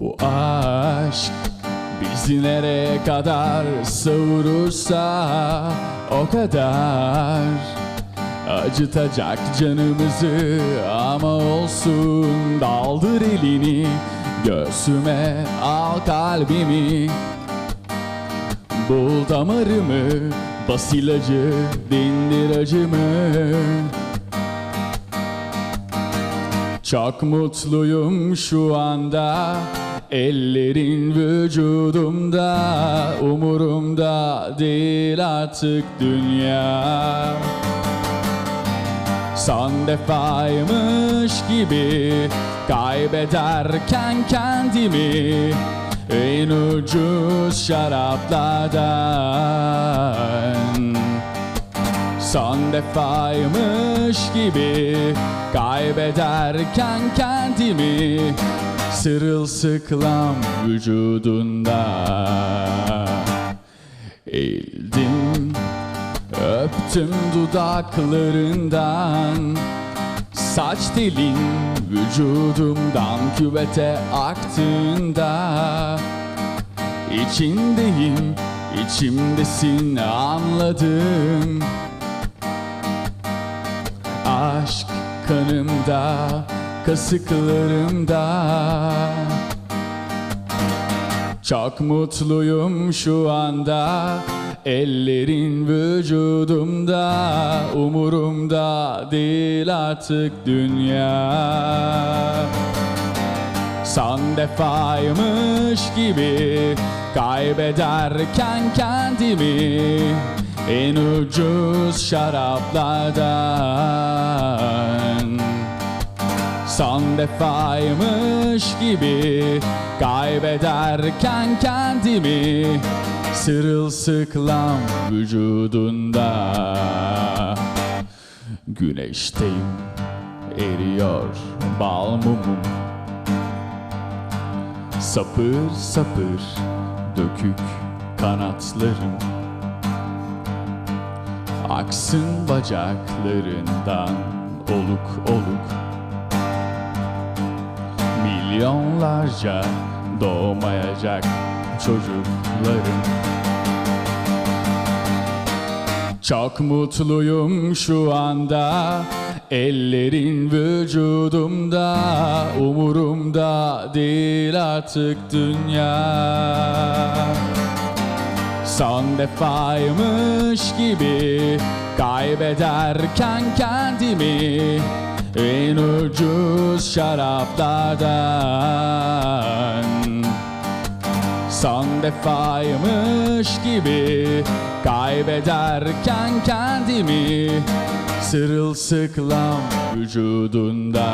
Bu aşk bizi nereye kadar savurursa o kadar Acıtacak canımızı ama olsun. Daldır elini göğsüme al kalbimi. Bul damarımı bas ilacı dindir acımı. Çok mutluyum şu anda Ellerin vücudumda Umurumda değil artık dünya. Son defaymış gibi Kaybederken kendimi En ucuz şaraplardan. Son defaymış gibi Kaybederken kendimi Sırılsıklam vücudunda. Eğildim Öptüm dudaklarından. Saç telin vücudumdan küvete aktığında. İçindeyim, içimdesin anladım. Aşk kanımda, kasıklarımda Çok mutluyum şu anda Ellerin vücudumda Umurumda değil artık dünya. Son defaymış gibi Kaybederken kendimi En ucuz şaraplardan Son defaymış gibi Kaybederken kendimi Sırılsıklam vücudunda. Güneşteyim eriyor bal mumum. Sapır sapır dökük kanatlarım. Aksın bacaklarından oluk oluk Milyonlarca doğmayacak çocuklarım. Çok mutluyum şu anda Ellerin vücudumda Umurumda değil artık dünya. Son defaymış gibi Kaybederken kendimi En ucuz şaraplardan. Son defaymış gibi Kaybederken kendimi Sırılsıklam vücudunda